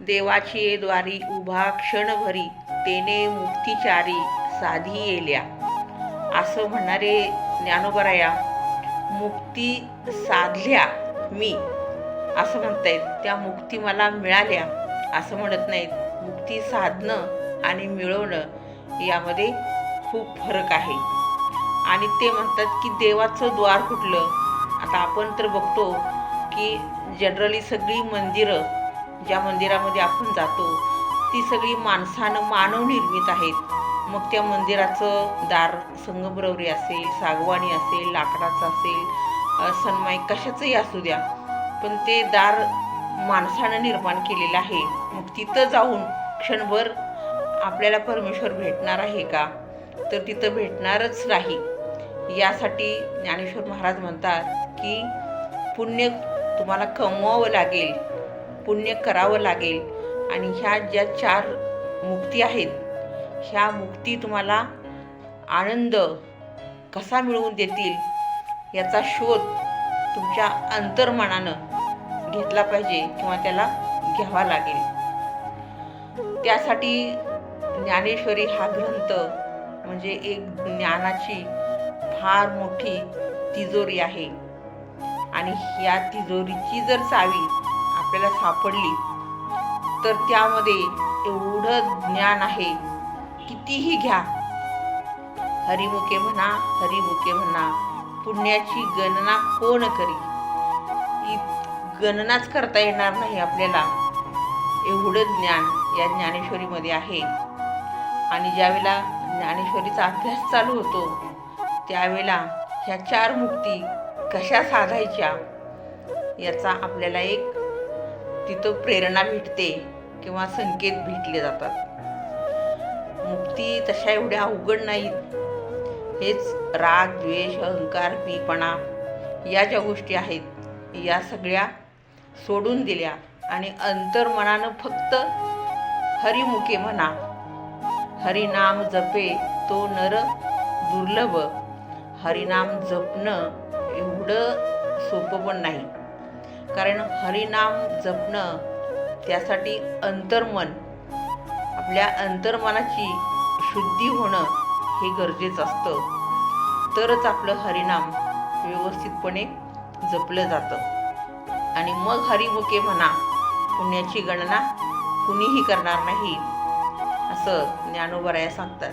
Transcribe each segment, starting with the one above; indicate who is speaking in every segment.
Speaker 1: देवाची द्वारी उभा क्षणभरी तेने मुक्तिचारी साधी येल्या. असं म्हणणारे ज्ञानोबराया मुक्ती साधल्या मी. असं म्हणतायत. त्या मुक्ती मला मिळाल्या असं म्हणत नाहीत. मुक्ती साधणं आणि मिळवणं यामध्ये खूप फरक आहे. आणि ते म्हणतात की देवाचं द्वार कुठलं आता आपण तर बघतो की जनरली सगळी मंदिरं ज्या मंदिरामध्ये आपण जातो ती सगळी माणसानं मानवनिर्मित आहेत. मग त्या मंदिराचं दार संगमरवरी असेल सागवानी असेल लाकडाचं असेल अ, कशाचंही असू द्या पण ते दार माणसानं निर्माण केलेलं आहे. मग तिथं जाऊन क्षणभर आपल्याला परमेश्वर भेटणार आहे का? तर तिथं भेटणारच नाही. यासाठी ज्ञानेश्वर महाराज म्हणतात की पुण्य तुम्हाला कमवावं लागेल. पुण्य करावं लागेल. आणि ह्या ज्या चार मुक्ती आहेत ह्या मुक्ती तुम्हाला आनंद कसा मिळवून देतील याचा शोध तुमच्या अंतर्मनानं घेतला पाहिजे किंवा त्याला घ्यावा लागेल. त्यासाठी ज्ञानेश्वरी हा ग्रंथ म्हणजे एक ज्ञानाची फार मोठी तिजोरी आहे. आणि या तिजोरीची जर चावी आपल्याला सापडली तर त्यामध्ये एवढं ज्ञान आहे कितीही घ्या. हरिमुखे म्हणा हरिमुखे म्हणा पुण्याची गणना कोण करी? इ- गणनाच करता येणार नाही आपल्याला. एवढं ज्ञान या ज्ञानेश्वरीमध्ये आहे. आणि ज्यावेळेला ज्ञानेश्वरीचा अभ्यास चालू होतो त्यावेळेला ह्या चार मुक्ती कशा साधायच्या याचा आपल्याला एक तिथं प्रेरणा भेटते किंवा संकेत भेटले जातात. मुक्ती तशा एवढ्या अवघड नाहीत. हेच राग द्वेष अहंकार पीपणा या ज्या गोष्टी आहेत या सगळ्या सोडून दिल्या आणि अंतर्मनानं फक्त हरिमुखे म्हणा हरिनाम जपे तो नर दुर्लभ हरिनाम जपणं एवढं सोपं पण नाही. कारण हरिनाम जपणं त्यासाठी अंतर्मन आपल्या अंतर्मनाची शुद्धी होणं हे गरजेचं असतं. तरच आपलं हरिनाम व्यवस्थितपणे जपलं जातं. आणि मग हरिमुखे म्हणा पुण्याची गणना कुणीही करणार नाही असं ज्ञानोबराया सांगतात.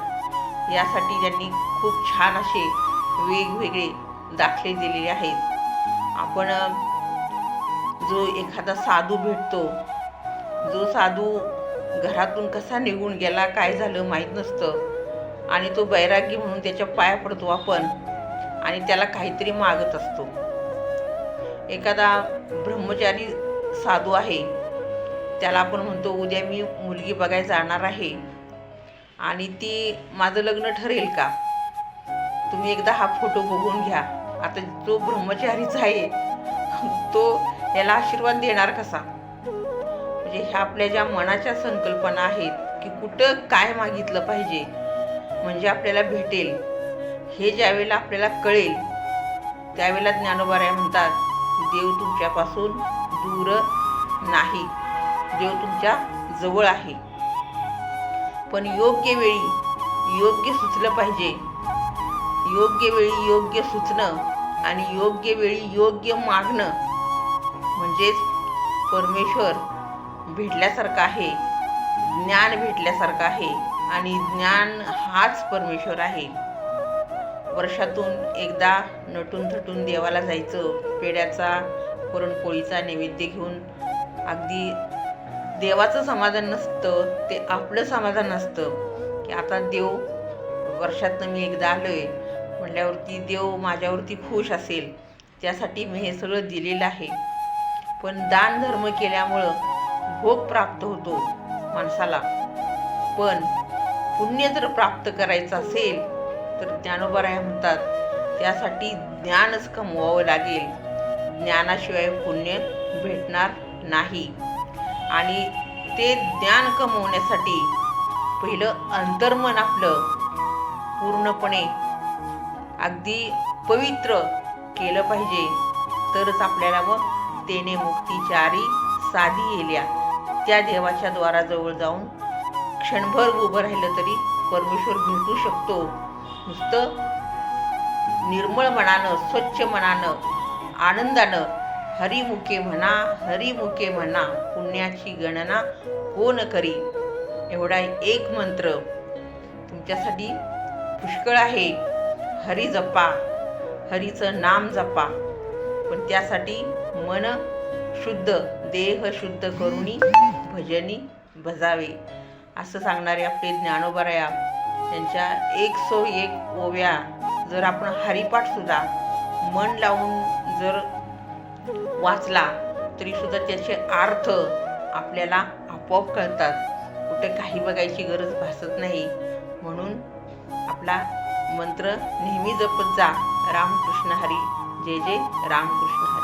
Speaker 1: यासाठी त्यांनी खूप छान असे वेगवेगळे दाखले दिलेले आहेत. आपण जो एखादा साधू भेटतो जो साधू घरातून कसा निघून गेला काय झालं माहीत नसतं. आणि तो बैरागी म्हणून त्याच्या पाया पडतो आपण आणि त्याला काहीतरी मागत असतो. एखादा ब्रह्मचारी साधू आहे त्याला आपण म्हणतो उद्या मी मुलगी बघायला जाणार आहे आणि ती माझं लग्न ठरेल का? तुम्ही एकदा हा फोटो बघून घ्या. आता जो ब्रह्मचारीच आहे तो याला आशीर्वाद देणार कसा? म्हणजे ह्या आपल्या ज्या मनाच्या संकल्पना आहेत की कुठं काय मागितलं पाहिजे म्हणजे आपल्याला भेटेल हे ज्यावेळेला आपल्याला कळेल त्यावेळेला ज्ञानोबाराय म्हणतात देव तुमच्यापासून दूर नाही देव तुमच्या जवळ आहे. पण योग्य वेळी योग्य सुचलं पाहिजे. योग्य वेळी योग्य सुचणं आणि योग्य वेळी योग्य मागणं म्हणजेच परमेश्वर भेटल्यासारखं आहे ज्ञान भेटल्यासारखं आहे आणि ज्ञान हाच परमेश्वर आहे. वर्षातून एकदा नटून थटून देवाला जायचं पेड्याचा पुरणपोळीचा नैवेद्य घेऊन. अगदी देवाचं समाधान नसतं ते आपलं समाधान नसतं की आता देव वर्षातनं मी एकदा आलो आहे म्हटल्यावरती देव माझ्यावरती खुश असेल त्यासाठी मी हे सगळं दिलेलं आहे. पण दान धर्म केल्यामुळं भोग प्राप्त होतो माणसाला. पण पुण्य जर प्राप्त करायचं असेल तर ज्ञानोबाराय म्हणतात त्यासाठी ज्ञानच कमवावं लागेल. ज्ञानाशिवाय पुण्य भेटणार नाही. आणि ते ज्ञान कमवण्यासाठी पहिलं अंतर्मन आपलं पूर्णपणे अगदी पवित्र केलं पाहिजे. तरच आपल्याला मग तेने मुक्तीचारी साधी येल्या. त्या देवाच्या द्वाराजवळ जाऊन क्षणभर उभं राहिलं तरी परमेश्वर भेटू शकतो. नुसतं निर्मळ मनानं स्वच्छ मनानं आनंदानं हरिमुखे म्हणा हरिमुखे म्हणा पुण्याची गणना कोण करी? एवढा एक मंत्र. तुमच्यासाठी पुष्कळ आहे. हरी जपा. हरीचं नाम जपा. पण त्यासाठी मन शुद्ध देह शुद्ध करुणी भजनी भजावे असं सांगणारे आपले ज्ञानोबराया त्यांच्या एक सो एक ओव्या जर आपण हरिपाठसुद्धा मन लावून जर वाचला तरीसुद्धा त्याचे अर्थ आपल्याला आपोआप कळतात. कुठे काही बघायची गरज भासत नाही. म्हणून आपला मंत्र नेहमी जपत जा. रामकृष्ण हरी. जय जय रामकृष्ण